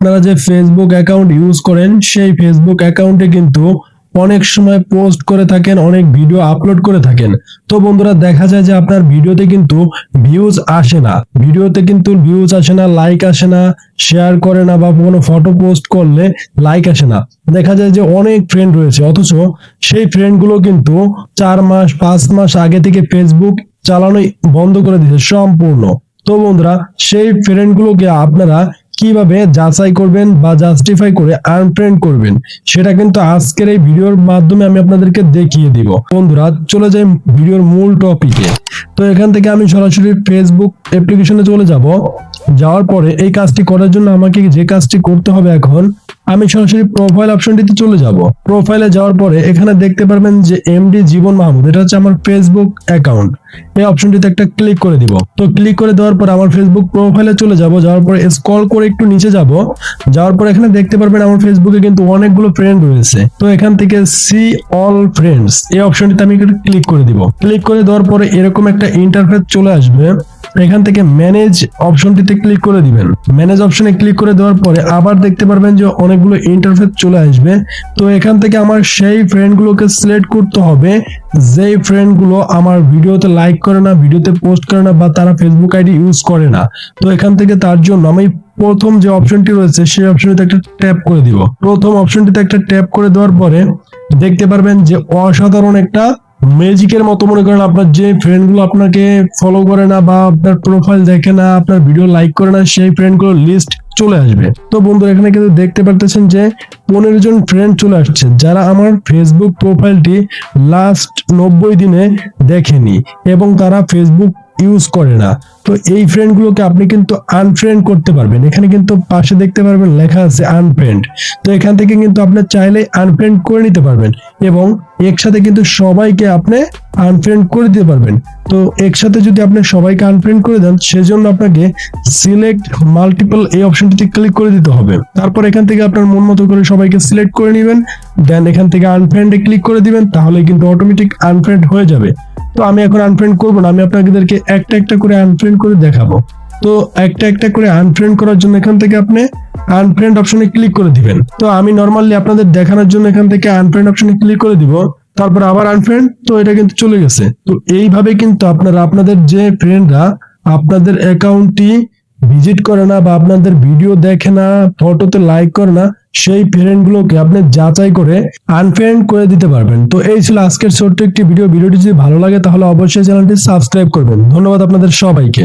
আপনারা যে Facebook account use করেন, সেই ফেসবুক অ্যাকাউন্টে কিন্তু অনেক সময় পোস্ট করে থাকেন, অনেক ভিডিও আপলোড করে থাকেন। তো বন্ধুরা, দেখা যায় যে আপনার ভিডিওতে কিন্তু ভিউজ আসে না। ভিডিওতে কিন্তু ভিউজ আসে না লাইক আসে না শেয়ার করে না বা কোনো ফটো পোস্ট করলে লাইক আসে না। দেখা যায় যে অনেক ফ্রেন্ড রয়েছে, অথচ সেই ফ্রেন্ডগুলো কিন্তু চার মাস, পাঁচ মাস আগে থেকে ফেসবুক চালানোই বন্ধ করে দিয়েছে সম্পূর্ণ। তো বন্ধুরা, সেই ফ্রেন্ডগুলোকে আপনারা কীভাবে যাচাই করবেন বা জাস্টিফাই করে আনফ্রেন্ড করবেন, সেটা কিন্তু আজকের এই ভিডিওর মাধ্যমে আমি আপনাদেরকে দেখিয়ে দিব। বন্ধুরা, চলে যাই ভিডিওর মূল টপিকে তো এখান থেকে আমি সরাসরি ফেসবুক অ্যাপ্লিকেশনে চলে যাব। যাওয়ার পরে এই কাজটি করার জন্য আমাকে যে কাজটি করতে হবে এখন আমি সরাসরি প্রোফাইল অপশনটিতে চলে যাব। প্রোফাইলে যাওয়ার পরে এখানে দেখতে পারবেন যে এমডি জীবন মাহমুদ, এটা হচ্ছে আমার ফেসবুক অ্যাকাউন্ট এই অপশনটিতে একটা ক্লিক করে দিব। তো ক্লিক করে দেওয়ার পর আমার ফেসবুক প্রোফাইলে চলে যাব, যাওয়ার পরে স্ক্রল করে একটু নিচে যাব। যাওয়ার পর এখানে দেখতে পারবেন আমার ফেসবুকে কিন্তু অনেকগুলো ফ্রেন্ড রয়েছে। তো এখান থেকে সি অল ফ্রেন্ডস এই অপশনটিতে আমি ক্লিক করে দিব। ক্লিক করে দেওয়ার পরে এরকম একটা ইন্টারফেস চলে আসবে। এখান থেকে ম্যানেজ অপশনটিতে ক্লিক করে দিবেন। ম্যানেজ অপশনে ক্লিক করে দেওয়ার পরে আবার দেখতে পারবেন যে অনেকগুলো ইন্টারফেস চলে আসবে। তো এখান থেকে আমার সেই ফ্রেন্ডগুলোকে সিলেক্ট করতে হবে। যেই ফ্রেন্ডগুলো আমার ভিডিওতে লাইক করে না, ভিডিওতে পোস্ট করে না বা তারা ফেসবুক আইডি ইউজ করে না, তো এখান থেকে তার জন্য আমি প্রথম যে অপশনটি রয়েছে, সেই অপশনটিতে একটা ট্যাপ করে দিব। প্রথম অপশনটিতে একটা ট্যাপ করে দেওয়ার পরে দেখতে পারবেন যে অসাধারণ একটা ম্যাজিকের মতো মনে করেন আপনার যে ফ্রেন্ডগুলো আপনাকে ফলো করে না বা আপনার প্রোফাইল দেখে না, আপনার ভিডিও লাইক করে না, সেই ফ্রেন্ডগুলোর লিস্ট চলে আসবে। তো বন্ধুরা, এখানে কিন্তু দেখতে পারতেছেন যে পনেরো জন ফ্রেন্ড চলে আসছে, যারা আমার ফেসবুক প্রোফাইলটি লাস্ট নব্বই দিনে দেখেনি এবং তারা ফেসবুক ইউজ করে না। তো এই ফ্রেন্ডগুলোকে আপনি কিন্তু আনফ্রেন্ড করতে পারবেন। এখানে কিন্তু পাশে দেখতে পারবেন লেখা আছে আনফ্রেন্ড তো এখান থেকে কিন্তু আপনি চাইলে আনফ্রেন্ড করে নিতে পারবেন এবং একসাথে কিন্তু সবাইকে আপনি আনফ্রেন্ড করে দিতে পারবেন। তো একসাথে যদি আপনি সবাইকে আনফ্রেন্ড করে দেন সেজন্য আপনাকে সিলেক্ট মাল্টিপল এই অপশনটিতে ক্লিক করে দিতে হবে। তারপর এখান থেকে আপনার মন মতো করে সবাইকে সিলেক্ট করে নেবেন। দেন এখান থেকে আনফ্রেন্ডে ক্লিক করে দিবেন তাহলে কিন্তু অটোমেটিক আনফ্রেন্ড হয়ে যাবে। তো আমি এখন আনফ্রেন্ড করব না, আমি আপনাদেরকে একটা একটা করে আনফ্রেন্ড করে দেখাবো। তো একটা একটা করে আনফ্রেন্ড করার জন্য এখান থেকে আপনি আনফ্রেন্ড অপশনে ক্লিক করে দিবেন। তো আমি নর্মালি আপনাদের দেখানোর জন্য এখান থেকে আনফ্রেন্ড অপশনে ক্লিক করে দিব, তারপর আবার আনফ্রেন্ড তো এটা কিন্তু চলে গেছে। তো এইভাবে কিন্তু আপনারা, আপনাদের যে ফ্রেন্ডরা আপনাদের অ্যাকাউন্টটি ভিজিট করে না বা আপনাদের ভিডিও দেখে না, ফটোতে লাইক করে না, সেই ফ্রেন্ড গুলোকে আপনি যাচাই করে আনফ্রেন্ড করে দিতে পারবেন। তো এই ছিল আজকের ছোট্ট একটি ভিডিও ভিডিওটি যদি ভালো লাগে তাহলে অবশ্যই চ্যানেলটি সাবস্ক্রাইব করবেন। ধন্যবাদ আপনাদের সবাইকে।